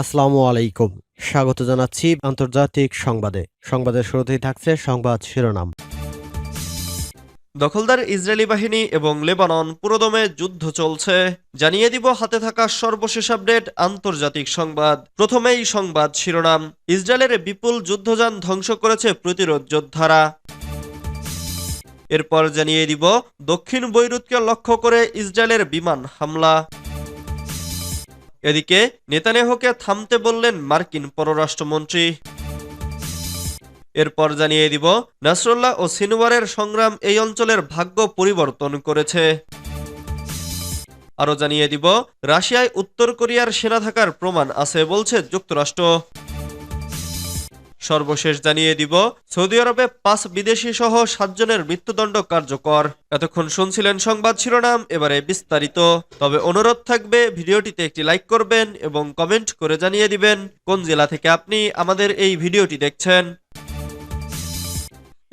আসসালামু আলাইকুম। স্বাগত জানাচ্ছি আন্তর্জাতিক সংবাদে। সংবাদের শুরুতেই থাকছে সংবাদ শিরোনাম। দখলদার ইসরায়েলি বাহিনী এবং লেবানন পুরোদমে যুদ্ধ চলছে। জানিয়ে দিব হাতে থাকা সর্বশেষ আপডেট আন্তর্জাতিক সংবাদ। প্রথমেই সংবাদ শিরোনাম। ইসরায়েলের বিপুল যুদ্ধযান ধ্বংস করেছে প্রতিরোধ যোদ্ধারা। এরপর জানিয়ে দিব দক্ষিণ বৈরুতকে লক্ষ্য করে ইসরায়েলের বিমান হামলা। এদিকে নেতানেহকে থামতে বললেন মার্কিন পররাষ্ট্রমন্ত্রী। এরপর জানিয়ে দিব, নাসরুল্লাহ ও সিনওয়ারের সংগ্রাম এই অঞ্চলের ভাগ্য পরিবর্তন করেছে। আরও জানিয়ে দিব, রাশিয়ায় উত্তর কোরিয়ার সেনা থাকার প্রমাণ আছে বলছে যুক্তরাষ্ট্র। সর্বশেষ জানিয়ে দিব, সৌদি আরবে পাঁচ বিদেশি সহ সাতজনের মৃত্যুদণ্ড কার্যকর। এতক্ষণ শুনছিলেন সংবাদ শিরোনাম, এবারে বিস্তারিত। তবে অনুরোধ থাকবে, ভিডিওটিতে একটি লাইক করবেন এবং কমেন্ট করে জানিয়ে দিবেন, কোন জেলা থেকে আপনি আমাদের এই ভিডিওটি দেখছেন।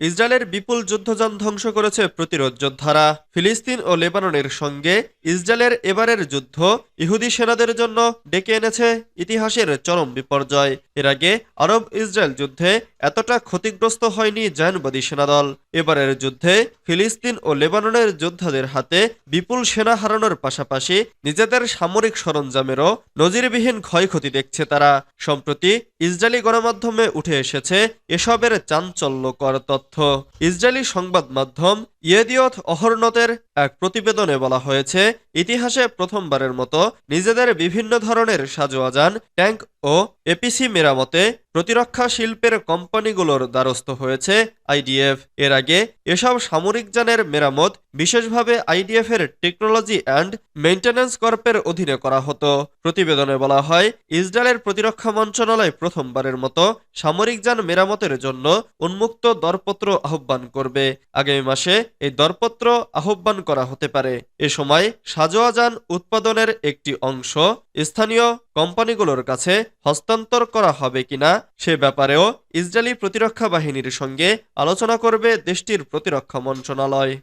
ইসরায়েলের বিপুল যুদ্ধযান ধ্বংস করেছে প্রতিরোধ যোদ্ধারা। ফিলিস্তিন ও লেবাননের সঙ্গে ইসরায়েলের এবারের যুদ্ধ ইহুদি সেনাদের জন্য ডেকে এনেছে ইতিহাসের চরম বিপর্যয়। এর আগে আরব ইসরায়েল যুদ্ধে এতটা ক্ষতিগ্রস্ত হয়নি জায়নবাদী সেনাদল। এবারের যুদ্ধে ফিলিস্তিন ও লেবাননের যোদ্ধাদের হাতে বিপুল সেনা হারানোর পাশাপাশি নিজেদের সামরিক সরঞ্জামেরও নজিরবিহীন ক্ষয়ক্ষতি দেখছে তারা। সম্প্রতি ইসরায়েলি গণমাধ্যমে উঠে এসেছে এসবের চাঞ্চল্যকর তথ্য। ইসরায়েলি সংবাদ মাধ্যম ইয়েদিয়ত অহরনতের এক প্রতিবেদনে বলা হয়েছে ইতিহাসে প্রথমবারের মতো নিজেদের বিভিন্ন ধরনের সাজোয়াজান, ট্যাঙ্ক ও এপিসি মেরামতে প্রতিরক্ষা শিল্পের কোম্পানিগুলোর দ্বারস্থ হয়েছে আইডিএফ। এর আগে এসব সামরিক যানের মেরামত বিশেষভাবে আইডিএফ এর টেকনোলজি অ্যান্ড মেইন্টেন্যান্স কর্পের অধীনে করা হতো। প্রতিবেদনে বলা হয়, ইসরায়েলের প্রতিরক্ষা মন্ত্রণালয় প্রথমবারের মতো সামরিক যান মেরামতের জন্য উন্মুক্ত দরপত্র আহ্বান করবে। আগামী মাসে এই দরপত্র আহ্বান করা হতে পারে। এ সময় সাজোয়া যান উৎপাদনের একটি অংশ স্থানীয় কোম্পানিগুলোর কাছে হস্তান্তর করা হবে কিনা সে ব্যাপারেও ইসরায়েলি প্রতিরক্ষা বাহিনীর সঙ্গে আলোচনা করবে দেশটির প্রতিরক্ষা মন্ত্রণালয়।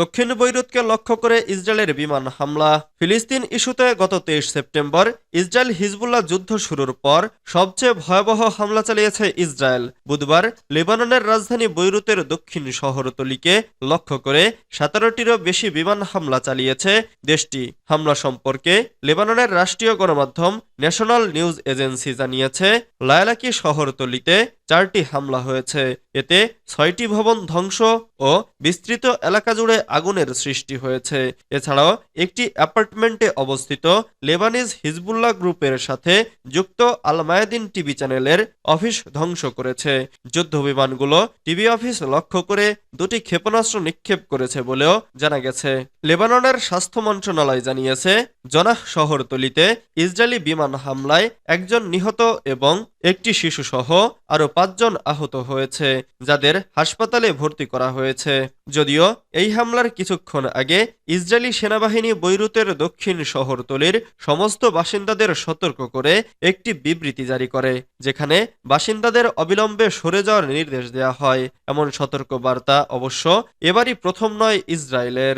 দক্ষিণ বৈরুতকে লক্ষ্য করে ইসরায়েলের বিমান হামলা। ফিলিস্তিন ইস্যুতে গত তেইশ সেপ্টেম্বর ইসরায়েল হিজবুল্লাহ যুদ্ধ শুরুর পর সবচেয়ে ভয়াবহ হামলা চালিয়েছে ইসরায়েল। বুধবার লেবাননের রাজধানী বৈরুতের দক্ষিণ শহরতলিকে লক্ষ্য করে সতেরোটিরও বেশি বিমান হামলা চালিয়েছে দেশটি। হামলা সম্পর্কে লেবাননের রাষ্ট্রীয় গণমাধ্যম ন্যাশনাল নিউজ এজেন্সি জানিয়েছে, লায়ালাকি শহরতলিতে চারটি হামলা হয়েছে। এতে ছয়টি ভবন ধ্বংস ও বিস্তৃত এলাকা জুড়ে আগুনের সৃষ্টি হয়েছে। এছাড়াও একটি অ্যাপার্টমেন্টে অবস্থিত লেবানিজ হিজবুল্লাহ গ্রুপের সাথে যুক্ত আল মায়াদিন টিভি চ্যানেলের অফিস ধ্বংস করেছে। যুদ্ধ বিমানগুলো টিভি অফিস লক্ষ্য করে দুটি ক্ষেপণাস্ত্র নিক্ষেপ করেছে বলেও জানা গেছে। লেবাননের স্বাস্থ্য মন্ত্রণালয় জানিয়েছে, জনাহ শহরতলিতে ইসরায়েলি বিমান হামলায় একজন নিহত এবং একটি শিশুসহ আরও পাঁচজন আহত হয়েছে, যাদের হাসপাতালে ভর্তি করা হয়েছে। যদিও এই হামলার কিছুক্ষণ আগে ইসরায়েলি সেনাবাহিনী বৈরুতের দক্ষিণ শহরতলির সমস্ত বাসিন্দাদের সতর্ক করে একটি বিবৃতি জারি করে, যেখানে বাসিন্দাদের অবিলম্বে সরে যাওয়ার নির্দেশ দেওয়া হয়। এমন সতর্ক বার্তা অবশ্য এবারই প্রথম নয় ইসরায়েলের।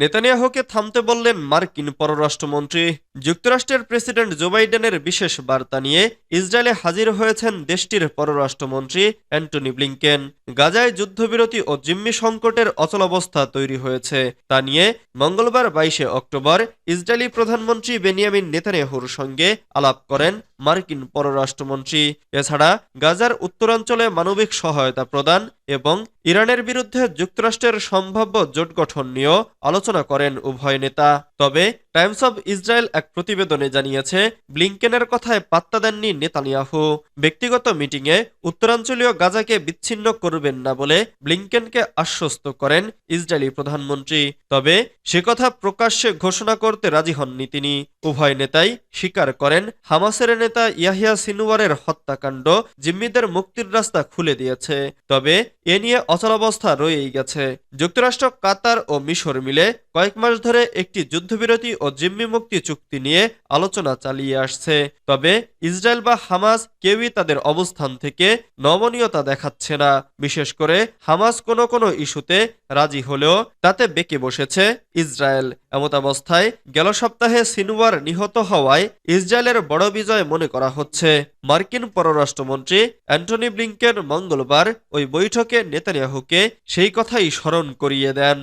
নেতানিয়াহুকে থামতে বললেন মার্কিন পররাষ্ট্রমন্ত্রী। যুক্তরাষ্ট্রের প্রেসিডেন্ট জো বাইডেনের বিশেষ বার্তা নিয়ে ইসরায়েলে হাজির হয়েছেন দেশটির পররাষ্ট্রমন্ত্রী অ্যান্টনি ব্লিংকেন। গাজায় যুদ্ধবিরতি ও জিম্মি সংকটের অচলাবস্থা তৈরি হয়েছে। তা নিয়ে মঙ্গলবার বাইশে অক্টোবর ইসরায়েলি প্রধানমন্ত্রী বেনিয়ামিন নেতানিয়াহুর সঙ্গে আলাপ করেন মার্কিন পররাষ্ট্রমন্ত্রী। এছাড়া গাজার উত্তরাঞ্চলে মানবিক সহায়তা প্রদান এবং ইরানের বিরুদ্ধে যুক্তরাষ্ট্রের সম্ভাব্য জোট গঠন নিয়েও আলোচনা করেন উভয় নেতা। তবে টাইমস অব ইসরায়েল এক প্রতিবেদনে জানিয়েছে, ব্লিংকেনের কথায় পাত্তা দেননি নেতানিয়াহু। ব্যক্তিগত মিটিংয়ে উত্তরাঞ্চলীয় গাজাকে বিচ্ছিন্ন করবেন না বলে ব্লিংকেনকে আশ্বস্ত করেন ইসরায়েলি প্রধানমন্ত্রী। তবে সে কথা প্রকাশ্যে ঘোষণা করতে রাজি হননি তিনি। উভয় নেতাই স্বীকার করেন, হামাসের নেতা ইয়াহিয়া সিনুয়ারের হত্যাকাণ্ড জিম্মিদের মুক্তির রাস্তা খুলে দিয়েছে। তবে এ নিয়ে অচলাবস্থা রয়েই গেছে। যুক্তরাষ্ট্র, কাতার ও মিশর মিলে কয়েক মাস ধরে একটি যুদ্ধবিরতি ও জিম্মি মুক্তি চুক্তি নিয়ে আলোচনা চালিয়ে আসছে। তবে ইসরায়েল বা হামাস কেউই তাদের অবস্থান থেকে নমনীয়তা দেখাচ্ছে না। বিশেষ করে হামাস কোনো কোনো ইস্যুতে রাজি হলেও তাতে বেঁকে বসেছে ইসরায়েল। এমতাবস্থায় গেল সপ্তাহে সিনওয়ার নিহত হওয়ায় ইসরায়েলের বড় বিজয় মনে করা হচ্ছে। মার্কিন পররাষ্ট্রমন্ত্রী অ্যান্টনি ব্লিংকেন মঙ্গলবার ওই বৈঠকে নেতানিয়াহুকে সেই কথাই স্মরণ করিয়ে দেন।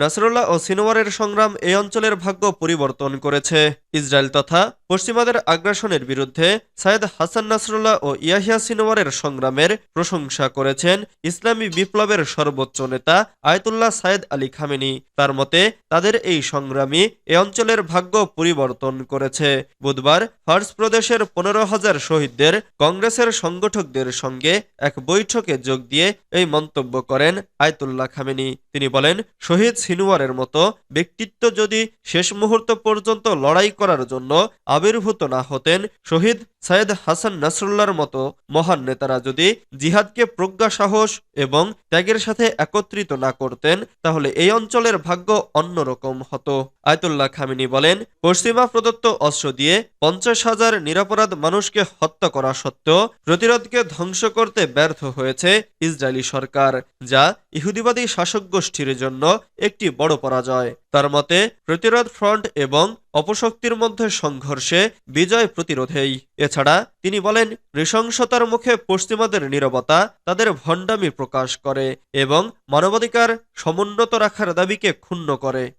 নাসরুল্লাহ ও সিনোয়ারের সংগ্রাম এই অঞ্চলের ভাগ্য পরিবর্তন করেছে। ইসরায়েল তথা পশ্চিমাদের আগ্রাসনের বিরুদ্ধে সায়েদ হাসান নাসরুল্লাহ ও ইয়াহিয়া সিনোয়ারের সংগ্রামের প্রশংসা করেছেন ইসলামী বিপ্লবের সর্বোচ্চ নেতা আয়তুল্লাহ সায়েদ আলী খামেনি। তার মতে, তাদের এই সংগ্রামী এ অঞ্চলের ভাগ্য পরিবর্তন করেছে। বুধবার ফার্স প্রদেশের পনেরো হাজার শহীদদের কংগ্রেসের সংগঠকদের সঙ্গে এক বৈঠকে যোগ দিয়ে এই মন্তব্য করেন আয়তুল্লাহ খামেনি। তিনি বলেন, শহীদ সিনুয়ারের মতো ব্যক্তিত্ব যদি শেষ মুহূর্ত পর্যন্ত লড়াই করার জন্য আবির্ভূত না হতেন শহীদ সৈয়দ হাসান নাসরুল্লাহর মতো মহান নেতারা যদি জিহাদকে প্রজ্ঞা, সাহস এবং ত্যাগের সাথে একত্রিত না করতেন, তাহলে এই অঞ্চলের ভাগ্য অন্যরকম হতো। আয়তুল্লাহ খামিনী বলেন, পশ্চিমা প্রদত্ত অস্ত্র দিয়ে পঞ্চাশ হাজার নিরাপরাধ মানুষকে হত্যা করা সত্ত্বেও প্রতিরোধকে ধ্বংস করতে ব্যর্থ হয়েছে ইসরায়েলি সরকার, যা ইহুদিবাদী শাসক গোষ্ঠীর জন্য একটি বড় পরাজয়। তার মতে, প্রতিরোধ ফ্রন্ট এবং অপশক্তির মধ্যে সংঘর্ষে বিজয় প্রতিরোধেই। এছাড়া তিনি বলেন, নৃশংসতার মুখে পশ্চিমাদের নিরবতা তাদের ভণ্ডামি প্রকাশ করে এবং মানবাধিকার সমুন্নত রাখার দাবিকে ক্ষুণ্ণ করে।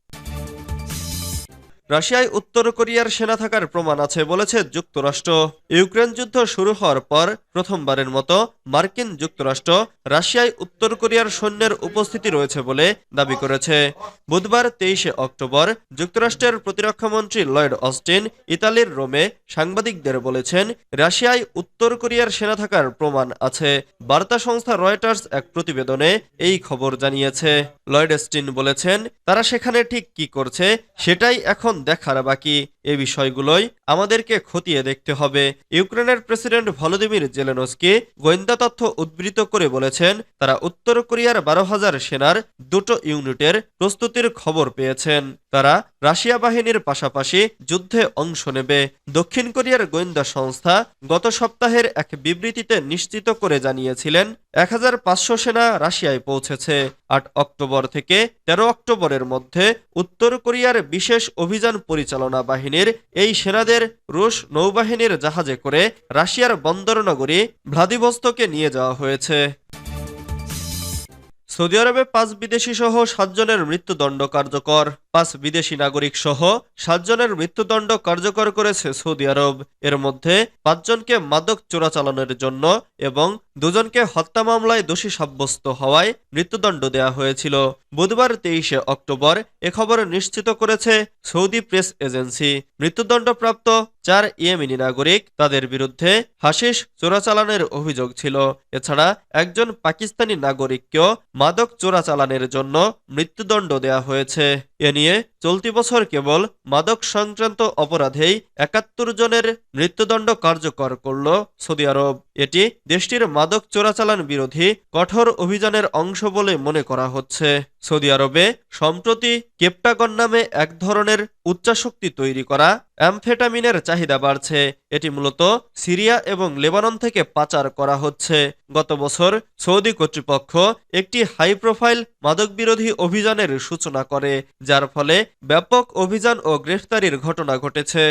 রাশিয়ায় উত্তর কোরিয়ার সেনা থাকার প্রমাণ আছে বলেছে যুক্তরাষ্ট্র। ইউক্রেন যুদ্ধ শুরু হওয়ার পর প্রথমবারের মতো মার্কিন যুক্তরাষ্ট্র রাশিয়ায় উত্তর কোরিয়ার সৈন্যের উপস্থিতি রয়েছে বলে দাবি করেছে। বুধবার তেইশে অক্টোবর যুক্তরাষ্ট্রের প্রতিরক্ষামন্ত্রী লয়েড অস্টিন ইতালির রোমে সাংবাদিকদের বলেছেন, রাশিয়ায় উত্তর কোরিয়ার সেনা থাকার প্রমাণ আছে। বার্তা সংস্থা রয়টার্স এক প্রতিবেদনে এই খবর জানিয়েছে। লয়েড অস্টিন বলেছেন, তারা সেখানে ঠিক কি করছে সেটাই এখন দেখার বাকি। এ বিষয়গুলোই আমাদেরকে খতিয়ে দেখতে হবে। ইউক্রেনের প্রেসিডেন্ট ভলোদিমির জেলেনস্কি গোয়েন্দা তথ্য উদ্বৃত করে বলেছেন, তারা উত্তর কোরিয়ার বারো হাজার সেনার দুটো ইউনিটের প্রস্তুতির খবর পেয়েছেন। তারা রাশিয়া বাহিনীর পাশাপাশি যুদ্ধে অংশ নেবে। দক্ষিণ কোরিয়ার গোয়েন্দা সংস্থা গত সপ্তাহের এক বিবৃতিতে নিশ্চিত করে জানিয়েছিলেন, এক হাজার পাঁচশো সেনা রাশিয়ায় পৌঁছেছে। আট অক্টোবর থেকে তেরো অক্টোবরের মধ্যে উত্তর কোরিয়ার বিশেষ অভিযান পরিচালনা বাহিনীর এই সেনাদের রুশ নৌবাহিনীর জাহাজে করে রাশিয়ার বন্দরনগরী ভ্লাদিভস্তকে নিয়ে যাওয়া হয়েছে। সৌদি আরবে পাঁচ বিদেশি সহ সাতজনের মৃত্যুদণ্ড কার্যকর। পাঁচ বিদেশি নাগরিক সহ সাতজনের মৃত্যুদণ্ড কার্যকর করেছে সৌদি আরব। এর মধ্যে পাঁচজনকে মাদক চোরাচালানের জন্য এবং দুজনকে হত্যা মামলায় দোষী সাব্যস্ত হওয়ায় মৃত্যুদণ্ড দেয়া হয়েছিল। বুধবার তেইশে অক্টোবর এ খবর নিশ্চিত করেছে সৌদি প্রেস এজেন্সি। মৃত্যুদণ্ডপ্রাপ্ত চার ইয়েমেনি নাগরিক তাদের বিরুদ্ধে হাসিস চোরাচালানের অভিযোগ ছিল। এছাড়া একজন পাকিস্তানি নাগরিককেও মাদক চোরাচালানের জন্য মৃত্যুদণ্ড দেয়া হয়েছে। এ নিয়ে চলতি বছর কেবল মাদক সংক্রান্ত অপরাধেই একাত্তর জনের মৃত্যুদণ্ড কার্যকর করল সৌদি আরব। এটি দেশটির মাদক চোরাচালান বিরোধী কঠোর অভিযানের অংশ বলে মনে করা হচ্ছে। সৌদি আরবে সম্প্রতি কেপটাগন নামে এক ধরনের উচ্চাশক্তি তৈরি করা অ্যামফেটামিনের চাহিদা বাড়ছে। এটি মূলত সিরিয়া এবং লেবানন থেকে পাচার করা হচ্ছে। গত বছর সৌদি কর্তৃপক্ষ একটি হাই প্রোফাইল মাদক বিরোধী অভিযানের সূচনা করে, যার ফলে ব্যাপক অভিযান ও গ্রেফতারির ঘটনা ঘটেছে।